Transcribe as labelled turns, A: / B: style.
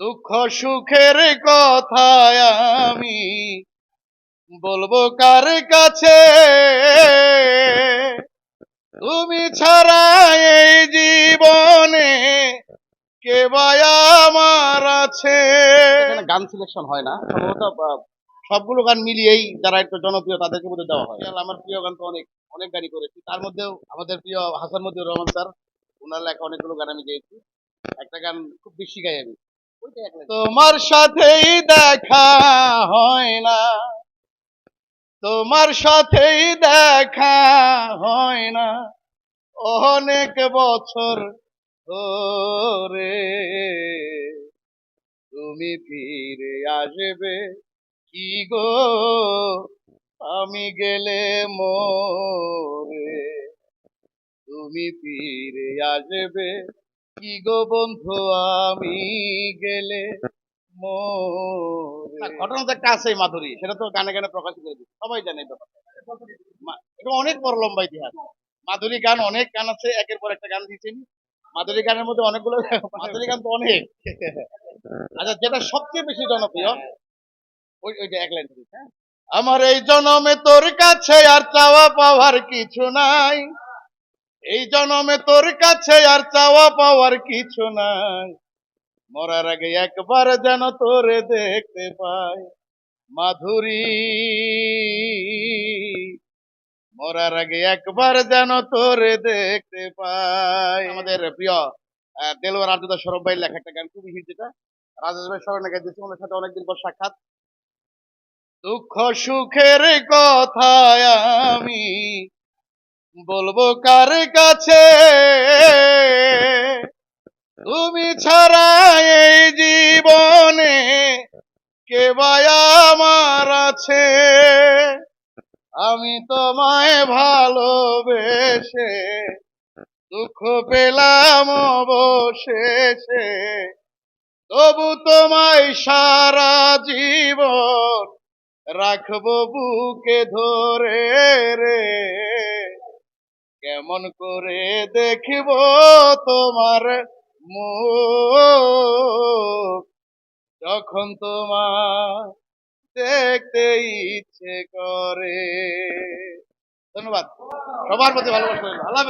A: দুঃখ সুখের কথায় আমি বলব কার কাছে? তুমি ছাড়া এই জীবনে কে আমার আছে? গান সিলেকশন হয় না সম্ভবত সবগুলো গান মিলিয়েই যারা একটু জনপ্রিয় তাদেরকে মধ্যে দেওয়া হয়। আসলে আমার প্রিয় গান তো অনেক অনেক গানই করেছি। তার মধ্যেও আমাদের প্রিয় হাসান মতিউর রহমান স্যার ওনার লেখা অনেকগুলো গান আমি গেয়েছি। একটা গান খুব বেশি গাই আমি। তোমার সাথেই দেখা হয় না। তোমার সাথেই দেখা হয় না। অনেক বছর ধরে তুমি ফিরে আসবে কি গো? আমি গেলে মোরে। তুমি ফিরে আসবে কি গো বন্ধু, আমি গেলে ঘটনা তো একটা আছে মাধুরী, সেটা তো গানে গানে প্রকাশ করে দিচ্ছে সবাই জানে এটা অনেক বড় লম্বা ইতিহাস। মাধুরী গান, অনেক গান আছে, একের পর একটা গান দিয়েছেন। মাধুরী গানের মধ্যে অনেকগুলো, মাধুরী গান তো অনেক। আচ্ছা যেটা সবচেয়ে বেশি জনপ্রিয়, ওই, ওইটা এক লাইন হ্যাঁ? আমার এই জনমে তোর কাছে আর চাওয়া পাওয়ার কিছু নাই। এই জনমে তোর কাছে আর চাওয়া পাওয়ার কিছু নাই। মরার আগে একবার যেন তোরে দেখতে পাই। মাধুরী, মরার আগে একবার যেন তোরে দেখতে পাই। আমাদের প্রিয় দেলোয়ার আর্জুদা সৌরভ ভাই লেখা একটা গান, খুবই হিট যেটা রাজেশ ভাই স্মরণে গেছে ওনার সাথে অনেকদিন পর সাক্ষাৎ। দুঃখ সুখের কথায় আমি বলব কার কাছে? তুমি ছাড়া এই জীবনে কে আমার আছে? আমি তোমায় ভালোবেসে, দুঃখ পেলাম অবশেষে। তবু তোমায় সারা জীবন রাখব বুকে ধরে রে। কেমন করে দেখব তোমার মুখ? যখন তোমার দেখতে ইচ্ছে করে। ধন্যবাদ। সবার প্রতি ভালোবাসা ভালো আল্লাহ।